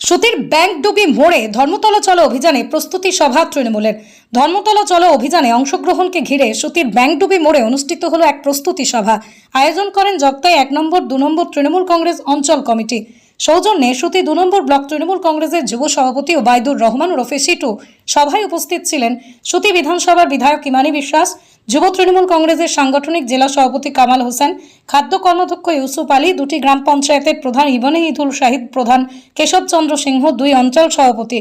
সুতির ব্যাংক ডুবি মোড়ে ধর্মতলা চলো অভিযানে প্রস্তুতি সভা তৃণমূলের। ধর্মতলা চলো অভিযানে অংশগ্রহণকে ঘিরে সুতির ব্যাংক ডুবি মোড়ে অনুষ্ঠিত হলো এক প্রস্তুতি সভা। আয়োজন করেন জগতাই এক নম্বর, দু নম্বর তৃণমূল কংগ্রেস অঞ্চল কমিটি। সৌজন্যে সুতি দু নম্বর ব্লক তৃণমূল কংগ্রেসের যুব সভাপতি ওবায়দুর রহমান ওরফে সিটু সভায় উপস্থিত ছিলেন সুতি বিধানসভার বিধায়ক ইমানি বিশ্বাস যুব তৃণমূল কংগ্রেসের সাংগঠনিক জেলা সভাপতি কামাল হোসেন, খাদ্য কর্মাধ্যক্ষ ইউসুফ আলী, দুটি গ্রাম পঞ্চায়েতের প্রধান ইবনে ইদুল শাহিদ, প্রধান কেশবচন্দ্র সিংহ, দুই অঞ্চল সভাপতি।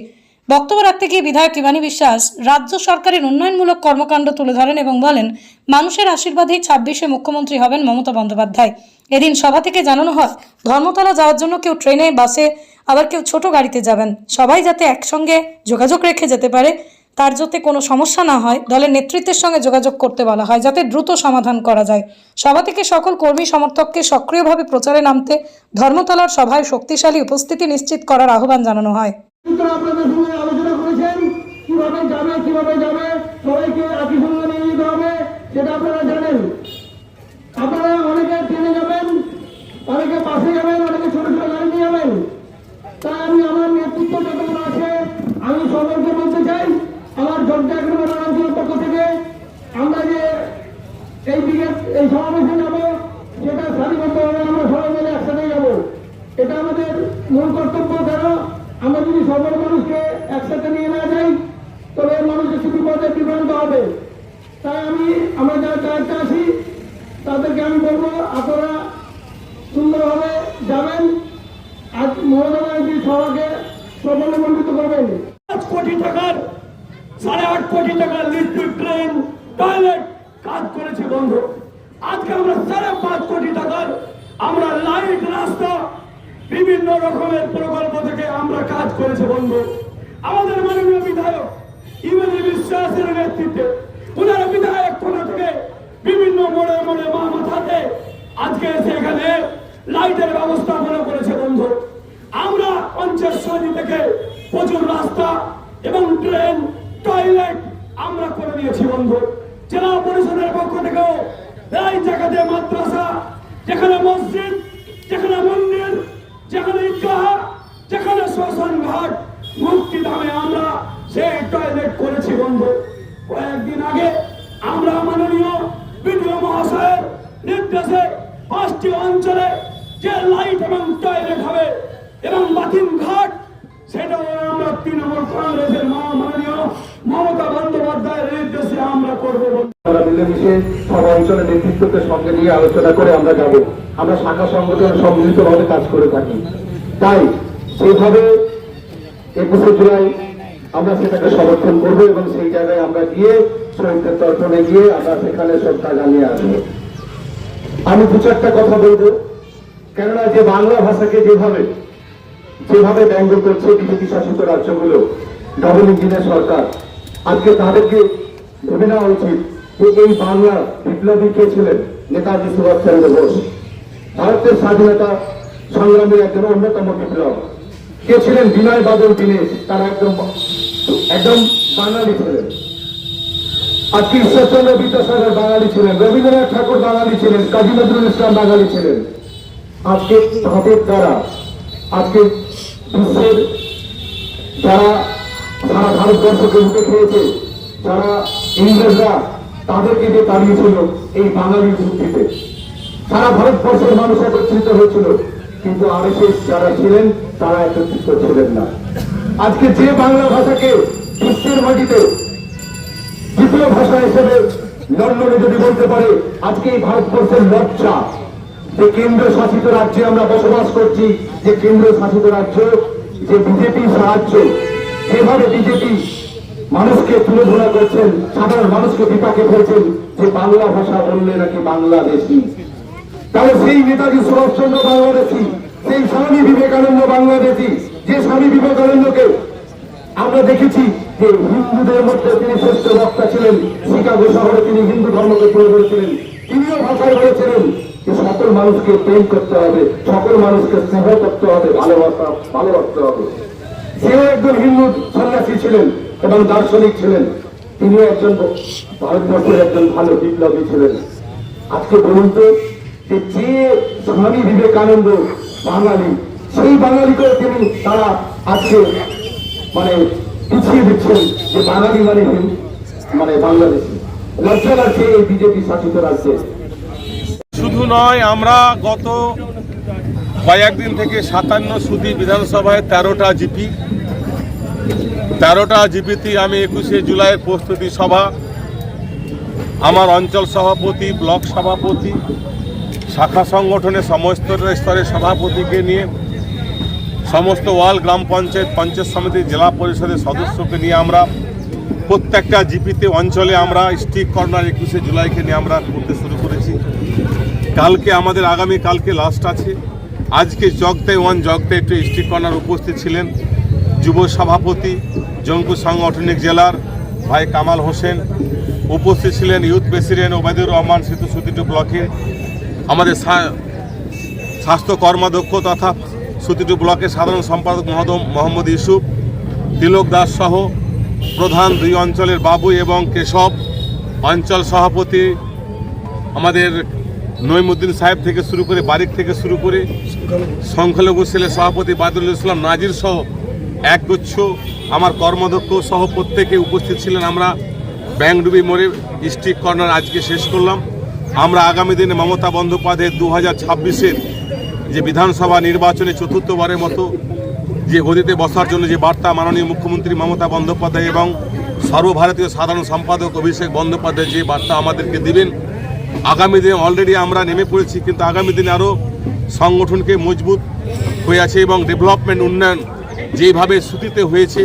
বক্তব্য রাখতে গিয়ে বিধায়ক ইমানি বিশ্বাস রাজ্য সরকারের উন্নয়নমূলক কর্মকাণ্ড তুলে ধরেন এবং বলেন, মানুষের আশীর্বাদেই ছাব্বিশে মুখ্যমন্ত্রী হবেন মমতা বন্দ্যোপাধ্যায়। এদিন সভা থেকে জানানো হয়, ধর্মতলা যাওয়ার জন্য কেউ ট্রেনে, বাসে, আবার কেউ ছোট গাড়িতে যাবেন। সবাই যাতে একসঙ্গে যোগাযোগ রেখে যেতে পারে তার যাতে কোনো সমস্যা না হয়, দলের নেতৃত্বের সঙ্গে যোগাযোগ করতে বলা হয়, যাতে দ্রুত সমাধান করা যায়। সভা থেকে সকল কর্মী সমর্থককে সক্রিয়ভাবে প্রচারে নামতে ধর্মতলার সভায় শক্তিশালী উপস্থিতি নিশ্চিত করার আহ্বান জানানো হয়। কীভাবে যাবে কীভাবে যাবে, সবাইকে একই সঙ্গে নিয়ে যেতে হবে সেটা আপনারা জানেন আপনারা অনেকে ট্রেনে যাবেন অনেকে বাসে যাবেন অনেকে ছোট ছোট গাড়ি নিয়ে যাবেন তাই আমি আমার নেতৃত্ব যতগুলো আছে আমি সকলকে বলতে চাই আমার জগদা এক নম্বর অঞ্চলের পক্ষ থেকে আমরা যে এই দিকে এই সমাবেশে যাব সেটা সারিবদ্ধভাবে আমরা সবাই মিলে একসাথে যাব। এটা আমাদের মূল কর্তব্য, কেন? আমরা যদি সকল মানুষকে একসাথে নিয়ে না যাই, তবে মানুষের শুধু পথে বিভ্রান্ত হবে। তাই আমি, আমরা যারা চারটা আছি, তাদেরকে আমি বলব, আপনারা সুন্দরভাবে যাবেন। আজ মমতা ব্যানার্জি সভাকে সফলমণ্ডিত করবেন। পাঁচ কোটি টাকার, সাড়ে আট কোটি টাকার লিকুইড ট্রেন টয়লেট কাজ করেছে বন্ধ। আজকে আমরা সাড়ে পাঁচ কোটি টাকার আমরা লাইট রাস্তা বিভিন্ন রকমের প্রকল্প থেকে আমরা কাজ করেছে বন্ধ। আমাদের মাননীয় বিধায়ক ইমেলি বিশ্বাসের নেতৃত্বে ওনারা বিধায়ক কোনা থেকে বিভিন্ন মোড়ে মোড়ে মা মাথাতে আজকে এসে এখানে লাইটের ব্যবস্থাপনা করেছে বন্ধু আমরা পঞ্চায়েত থেকে প্রচুর রাস্তা এবং ট্রেন টয়লেট আমরা করে দিয়েছি বন্ধু জেলা পরিষদের পক্ষ থেকেও এই জায়গাতে মাদ্রাসা যেখানে মসজিদ যেখানে মন্দির যেখানে ঈদগাহ যেখানে শ্মশান ঘাট মুক্তি দামে আমরা সেই টয়লেট করেছি বন্ধু কয়েকদিন আগে আমরা মাননীয় বিডিও মহাশয়ের নির্দেশে পাঁচটি অঞ্চলে যে লাইট এবং টয়লেট হবে এবং বাতিন ঘাট, সেটাও আমরা তৃণমূল কংগ্রেসের মাননীয় মমতা বন্দ্যোপাধ্যায়ের নির্দেশে আমরা করব। আমরা মিলেমিশে সব অঞ্চলের নেতৃত্বকে সঙ্গে নিয়ে আলোচনা করে আমরা যাব আমরা শাখা সংগঠন সম্মিলিতভাবে কাজ করে থাকি তাই সেইভাবে একুশে জুলাই আমরা সেটাকে সমর্থন করব এবং সেই জায়গায় আমরা গিয়ে শহীদদের তর্পণে গিয়ে আমরা সেখানে কাজ আনিয়ে আসব। আমি দু চারটা কথা বলব। কেননা যে বাংলা ভাষাকে যেভাবে যেভাবে ব্যঙ্গ করছে বিজেপি শাসিত রাজ্যগুলো ডবল ইঞ্জিনের সরকার, আজকে তাদেরকে ভেবে নেওয়া উচিত যে এই বাংলা বিপ্লবী কে ছিলেন? নেতাজি সুভাষচন্দ্র বোস। ভারতের স্বাধীনতা সংগ্রামের একজন অন্যতম বিপ্লব। কে ছিলেন বিনয় বাদল দীনেশ? তারা একদম একদম বাঙালি ছিলেন। আজকে ঈশ্বরচন্দ্র বিদ্যাসাগর বাঙালি ছিলেন, রবীন্দ্রনাথ ঠাকুর বাঙালি ছিলেন, কাজী নজরুল ইসলাম বাঙালি ছিলেন। আজকে তাদের দ্বারা আজকে বিশ্বের যারা সারা ভারতবর্ষকে লুটে খেয়েছে, যারা ইংরেজরা তাদেরকে যে তাড়িয়েছিল এই বাঙালির ভিত্তিতে সারা ভারতবর্ষের মানুষ একত্রিত হয়েছিল, কিন্তু আরএসএস যারা ছিলেন, তারা একত্রিত ছিলেন না। আজকে যে বাংলা ভাষাকে বিশ্বের মাটিতে দ্বিতীয় ভাষা হিসেবে লন্ডনে যদি বলতে পারে, আজকে এই ভারতবর্ষের লজ্জা। যে কেন্দ্র শাসিত রাজ্যে আমরা বসবাস করছি, যে কেন্দ্র শাসিত রাজ্য, যে বিজেপি সাহায্য, যেভাবে বিজেপি মানুষকে তুলে ধরা করছেন, সাধারণ মানুষকে বিপাকে ফেলছেন, যে বাংলা ভাষা বললে নাকি বাংলাদেশি। তাহলে সেই নেতাজি সুভাষচন্দ্র বাংলাদেশি, সেই স্বামী বিবেকানন্দ বাংলাদেশি যে স্বামী বিবেকানন্দকে আমরা দেখেছি যে হিন্দুদের মধ্যে তিনি শ্রেষ্ঠ বক্তা ছিলেন, শিকাগো শহরে তিনি হিন্দু ধর্মকে তুলে ধরেছিলেন, তিনিও ভাষায় বলেছিলেন যে সকল মানুষকে প্রেম করতে হবে, সকল মানুষকে স্নেহ করতে হবে, ভালোবাসা, ভালোবাসতে হবে। সেও একজন হিন্দু সন্ন্যাসী ছিলেন এবং দার্শনিক ছিলেন। তিনিও একজন ভারতবর্ষের একজন ভালো বিপ্লবী ছিলেন। আজকে বলুন তো যে স্বামী বিবেকানন্দ বাঙালি সেই বাঙালিকে তিনি তারা আজকে মানে পিছিয়ে দিচ্ছেন যে বাঙালি মানে মানে বাংলাদেশি। লজ্জা লাগছে এই বিজেপি শাসিত রাজ্যে। শুধু নয়, আমরা গত কয়েকদিন থেকে সাতান্ন সুদী বিধানসভায় তেরোটা জিপি, তেরোটা জিপিতে আমি একুশে জুলাইয়ের প্রস্তুতি সভা, আমার অঞ্চল সভাপতি, ব্লক সভাপতি, শাখা সংগঠনের সমস্ত স্তরের সভাপতিকে নিয়ে সমস্ত ওয়াল গ্রাম পঞ্চায়েত পঞ্চায়েত সমিতি, জেলা পরিষদের সদস্যকে নিয়ে আমরা প্রত্যেকটা জিপিতে অঞ্চলে আমরা স্টিক কর্নার একুশে জুলাইকে নিয়ে আমরা করতে শুরু করেছি। কালকে আমাদের আগামী, কালকে লাস্ট আছে। আজকে Jagatai one Jagatai two street corner উপস্থিত ছিলেন যুব সভাপতি জঙ্কু সাংগঠনিক জেলার ভাই কামাল হোসেন। উপস্থিত ছিলেন ইউথ প্রেসিডেন্ট ওবায়দুর রহমান সেতু সুতিটু ব্লকের আমাদের স্বাস্থ্য কর্মাধ্যক্ষ তথা সুতিটু ব্লকের সাধারণ সম্পাদক মহদম মোহাম্মদ ইউসুফ, তিলক দাস সহ প্রধান দুই অঞ্চলের বাবু এবং কেশব, অঞ্চল সভাপতি আমাদের নইমুদ্দিন সাহেব থেকে শুরু করে বারিক থেকে শুরু করে সংখ্যালঘু সেলের সভাপতি বাদুল ইসলাম নাজির সহ একগুচ্ছ আমার কর্মদক্ষ সহ প্রত্যেকে উপস্থিত ছিলেন আমরা ব্যাংডুবি মোড়ে ডিস্ট্রিক্ট কর্নার আজকে শেষ করলাম। আমরা আগামী দিনে মমতা বন্দ্যোপাধ্যায়ের দু হাজার ছাব্বিশের যে বিধানসভা নির্বাচনে চতুর্থবারের মতো যে গদিতে বসার জন্য যে বার্তা মাননীয় মুখ্যমন্ত্রী মমতা বন্দ্যোপাধ্যায় এবং সর্বভারতীয় সাধারণ সম্পাদক অভিষেক বন্দ্যোপাধ্যায় যে বার্তা আমাদেরকে দিবেন আগামী দিনে অলরেডি আমরা নেমে পড়েছি, কিন্তু আগামী দিনে আরও সংগঠনকে মজবুত হয়ে আছে এবং ডেভেলপমেন্ট উন্নয়ন যেভাবে শ্রুতিতে হয়েছে,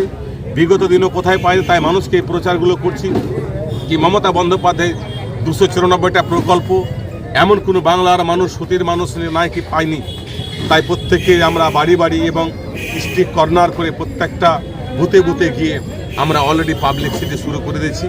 বিগত দিনও কোথায় পাই তাই মানুষকে প্রচারগুলো করছি। কি মমতা বন্দ্যোপাধ্যায় দুশো চুরানব্বইটা প্রকল্প এমন কোনো বাংলার মানুষ, সতীর মানুষ নাই কি পায়নি তাই প্রত্যেকে আমরা বাড়ি বাড়ি এবং স্ট্রিক কর্নার করে প্রত্যেকটা বুথে বুথে গিয়ে আমরা অলরেডি পাবলিক সিটি শুরু করে দিয়েছি।